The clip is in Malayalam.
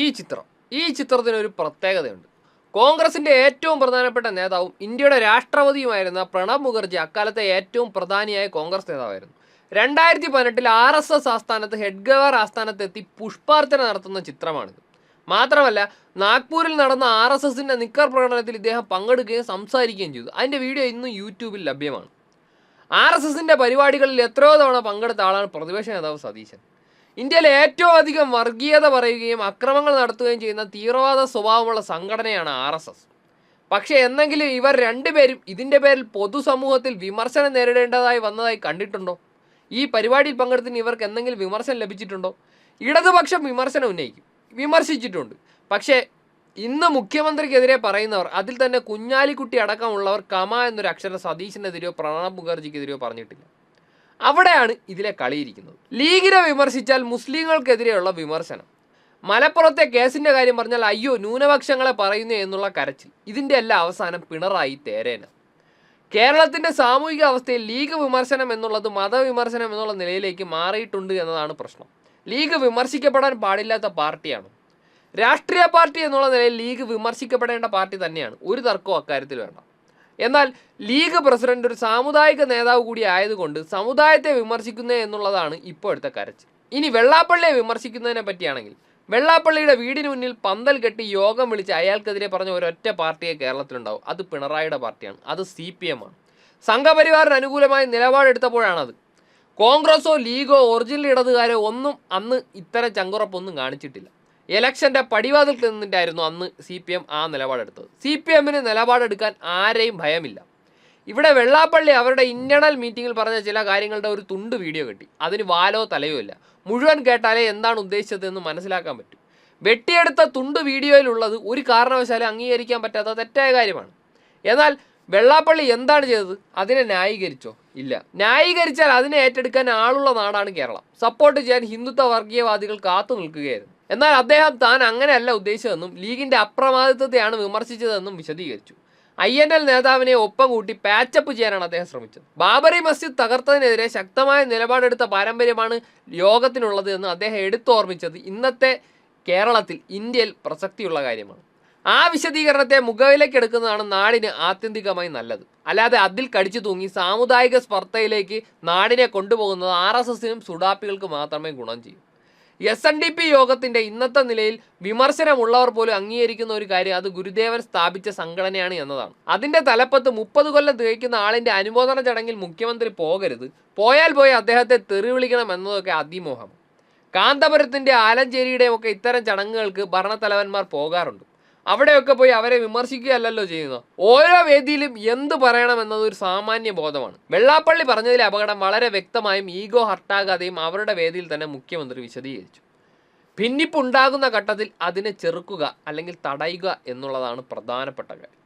ഈ ചിത്രം ഈ ചിത്രത്തിന് ഒരു പ്രത്യേകതയുണ്ട്. കോൺഗ്രസിന്റെ ഏറ്റവും പ്രധാനപ്പെട്ട നേതാവും ഇന്ത്യയുടെ രാഷ്ട്രപതിയുമായിരുന്ന പ്രണബ് മുഖർജി അക്കാലത്തെ ഏറ്റവും പ്രധാനിയായ കോൺഗ്രസ് നേതാവായിരുന്നു. രണ്ടായിരത്തി പതിനെട്ടിൽ ആർ എസ് എസ് ആസ്ഥാനത്ത് ഹെഡ്ഗവർ ആസ്ഥാനത്തെത്തി പുഷ്പാർച്ചന നടത്തുന്ന ചിത്രമാണിത്. മാത്രമല്ല നാഗ്പൂരിൽ നടന്ന ആർ എസ് എസിന്റെ നിക്കർ പ്രകടനത്തിൽ ഇദ്ദേഹം പങ്കെടുക്കുകയും സംസാരിക്കുകയും ചെയ്തു. അതിന്റെ വീഡിയോ ഇന്നും യൂട്യൂബിൽ ലഭ്യമാണ്. ആർ എസ് എസിന്റെ പരിപാടികളിൽ എത്രയോ തവണ പങ്കെടുത്ത ആളാണ് പ്രതിപക്ഷ നേതാവ് സതീശൻ. ഇന്ത്യയിൽ ഏറ്റവും അധികം വർഗീയത പറയുകയും അക്രമങ്ങൾ നടത്തുകയും ചെയ്യുന്ന തീവ്രവാദ സ്വഭാവമുള്ള സംഘടനയാണ് ആർ എസ് എസ്. പക്ഷേ എന്നെങ്കിലും ഇവർ രണ്ടുപേരും ഇതിന്റെ പേരിൽ പൊതുസമൂഹത്തിൽ വിമർശനം നേരിടേണ്ടതായി വന്നതായി കണ്ടിട്ടുണ്ടോ? ഈ പരിപാടിയിൽ പങ്കെടുത്തിന് ഇവർക്ക് എന്തെങ്കിലും വിമർശനം ലഭിച്ചിട്ടുണ്ടോ? ഇടതുപക്ഷം വിമർശനം ഉന്നയിക്കും. വിമർശിച്ചിട്ടുണ്ട്. പക്ഷേ ഇന്ന് മുഖ്യമന്ത്രിക്കെതിരെ പറയുന്നവർ അതിൽ തന്നെ കുഞ്ഞാലിക്കുട്ടി അടക്കമുള്ളവർ കമ എന്നൊരു അക്ഷരം സതീശിനെതിരെയോ പ്രണബ് മുഖർജിക്കെതിരെയോ പറഞ്ഞിട്ടില്ല. അവിടെയാണ് ഇതിലെ കളിയിരിക്കുന്നത്. ലീഗിനെ വിമർശിച്ചാൽ മുസ്ലിങ്ങൾക്കെതിരെയുള്ള വിമർശനം. മലപ്പുറത്തെ കേസിന്റെ കാര്യം പറഞ്ഞാൽ അയ്യോ ന്യൂനപക്ഷങ്ങളെ പറയുന്നു എന്നുള്ള കരച്ചിൽ. ഇതിന്റെ എല്ലാം അവസാനം പിണറായി തേരേന. കേരളത്തിന്റെ സാമൂഹിക അവസ്ഥയിൽ ലീഗ് വിമർശനം എന്നുള്ളത് മതവിമർശനം എന്നുള്ള നിലയിലേക്ക് മാറിയിട്ടുണ്ട് എന്നതാണ് പ്രശ്നം. ലീഗ് വിമർശിക്കപ്പെടാൻ പാടില്ലാത്ത പാർട്ടിയാണ്. രാഷ്ട്രീയ പാർട്ടി എന്നുള്ള നിലയിൽ ലീഗ് വിമർശിക്കപ്പെടേണ്ട പാർട്ടി തന്നെയാണ്. ഒരു തർക്കവും അക്കാര്യത്തിൽ വേണ്ട. എന്നാൽ ലീഗ് പ്രസിഡന്റ് ഒരു സാമുദായിക നേതാവ് കൂടി ആയതുകൊണ്ട് സമുദായത്തെ വിമർശിക്കുന്നത് എന്നുള്ളതാണ് ഇപ്പോഴത്തെ കരച്ചിൽ ഇനി വെള്ളാപ്പള്ളിയെ വിമർശിക്കുന്നതിനെ പറ്റിയാണെങ്കിൽ വെള്ളാപ്പള്ളിയുടെ വീടിന് മുന്നിൽ പന്തൽ കെട്ടി യോഗം വിളിച്ച് അയാൾക്കെതിരെ പറഞ്ഞ ഒരൊറ്റ പാർട്ടിയെ കേരളത്തിലുണ്ടാവും. അത് പിണറായിയുടെ പാർട്ടിയാണ്. അത് സി പി എം ആണ്. സംഘപരിവാറിന് അനുകൂലമായി നിലപാടെടുത്തപ്പോഴാണത്. കോൺഗ്രസോ ലീഗോ ഒറിജിനൽ ഇടതുകാരോ ഒന്നും അന്ന് ഇത്തരം ചങ്കുറപ്പൊന്നും കാണിച്ചിട്ടില്ല. ഇലക്ഷന്റെ പടിവാതിൽ നിന്നിട്ടായിരുന്നു അന്ന് സി പി എം ആ നിലപാടെടുത്തത്. സി പി എമ്മിന് നിലപാടെടുക്കാൻ ആരെയും ഭയമില്ല. ഇവിടെ വെള്ളാപ്പള്ളി അവരുടെ ഇന്റേണൽ മീറ്റിങ്ങിൽ പറഞ്ഞ ചില കാര്യങ്ങളുടെ ഒരു തുണ്ട് വീഡിയോ കിട്ടി. അതിന് വാലോ തലയോ ഇല്ല. മുഴുവൻ കേട്ടാലേ എന്താണ് ഉദ്ദേശിച്ചതെന്ന് മനസ്സിലാക്കാൻ പറ്റും. വെട്ടിയെടുത്ത തുണ്ട് വീഡിയോയിലുള്ളത് ഒരു കാരണവശാലും അംഗീകരിക്കാൻ പറ്റാത്ത തെറ്റായ കാര്യമാണ്. എന്നാൽ വെള്ളാപ്പള്ളി എന്താണ് ചെയ്തത്? അതിനെ ന്യായീകരിച്ചോ? ഇല്ല. ന്യായീകരിച്ചാൽ അതിനെ ഏറ്റെടുക്കാൻ ആളുള്ള നാടാണ് കേരളം. സപ്പോർട്ട് ചെയ്യാൻ ഹിന്ദുത്വ വർഗീയവാദികൾ കാത്തു നിൽക്കുകയായിരുന്നു. എന്നാൽ അദ്ദേഹം താൻ അങ്ങനെയല്ല ഉദ്ദേശിച്ചതെന്നും ലീഗിന്റെ അപ്രമാദിത്വത്തെയാണ് വിമർശിച്ചതെന്നും വിശദീകരിച്ചു. ഐ എൻ എൽ നേതാവിനെ ഒപ്പം കൂട്ടി പാച്ചപ്പ് ചെയ്യാനാണ് അദ്ദേഹം ശ്രമിച്ചത്. ബാബറി മസ്ജിദ് തകർത്തതിനെതിരെ ശക്തമായ നിലപാടെടുത്ത പാരമ്പര്യമാണ് യോഗത്തിനുള്ളത് എന്ന് അദ്ദേഹം എടുത്തോർമ്മിച്ചത് ഇന്നത്തെ കേരളത്തിൽ ഇന്ത്യയിൽ പ്രസക്തിയുള്ള കാര്യമാണ്. ആ വിശദീകരണത്തെ മുഖവിലേക്ക് എടുക്കുന്നതാണ് നാടിന് ആത്യന്തികമായി നല്ലത്. അല്ലാതെ അതിൽ കടിച്ചു തൂങ്ങി സാമുദായിക സ്പർദ്ധയിലേക്ക് നാടിനെ കൊണ്ടുപോകുന്നത് ആർ എസ് എസിനും സുഡാപ്പികൾക്ക് മാത്രമേ ഗുണം ചെയ്യൂ. എസ് എൻ ഡി പി യോഗത്തിന്റെ ഇന്നത്തെ നിലയിൽ വിമർശനമുള്ളവർ പോലും അംഗീകരിക്കുന്ന ഒരു കാര്യം അത് ഗുരുദേവൻ സ്ഥാപിച്ച സംഘടനയാണ് എന്നതാണ്. അതിന്റെ തലപ്പത്ത് മുപ്പത് കൊല്ലം തികയ്ക്കുന്ന ആളിന്റെ അനുമോദന ചടങ്ങിൽ മുഖ്യമന്ത്രി പോകരുത്. പോയാൽ പോയി അദ്ദേഹത്തെ തെറിവിളിക്കണം എന്നതൊക്കെ അതിമോഹം. കാന്തപുരത്തിന്റെ ആലഞ്ചേരിയുടെയും ഒക്കെ ഇത്തരം ചടങ്ങുകൾക്ക് ഭരണത്തലവന്മാർ പോകാറുണ്ട്. അവിടെയൊക്കെ പോയി അവരെ വിമർശിക്കുകയല്ലല്ലോ ചെയ്യുന്നത്. ഓരോ വേദിയിലും എന്ത് പറയണം എന്നത് ഒരു സാമാന്യ ബോധമാണ്. വെള്ളാപ്പള്ളി പറഞ്ഞതിലെ അപകടം വളരെ വ്യക്തമായും ഈഗോ ഹർട്ടാകാതെയും അവരുടെ വേദിയിൽ തന്നെ മുഖ്യമന്ത്രി വിശദീകരിച്ചു. ഭിന്നിപ്പുണ്ടാകുന്ന ഘട്ടത്തിൽ അതിനെ ചെറുക്കുക അല്ലെങ്കിൽ തടയുക എന്നുള്ളതാണ് പ്രധാനപ്പെട്ട കാര്യം.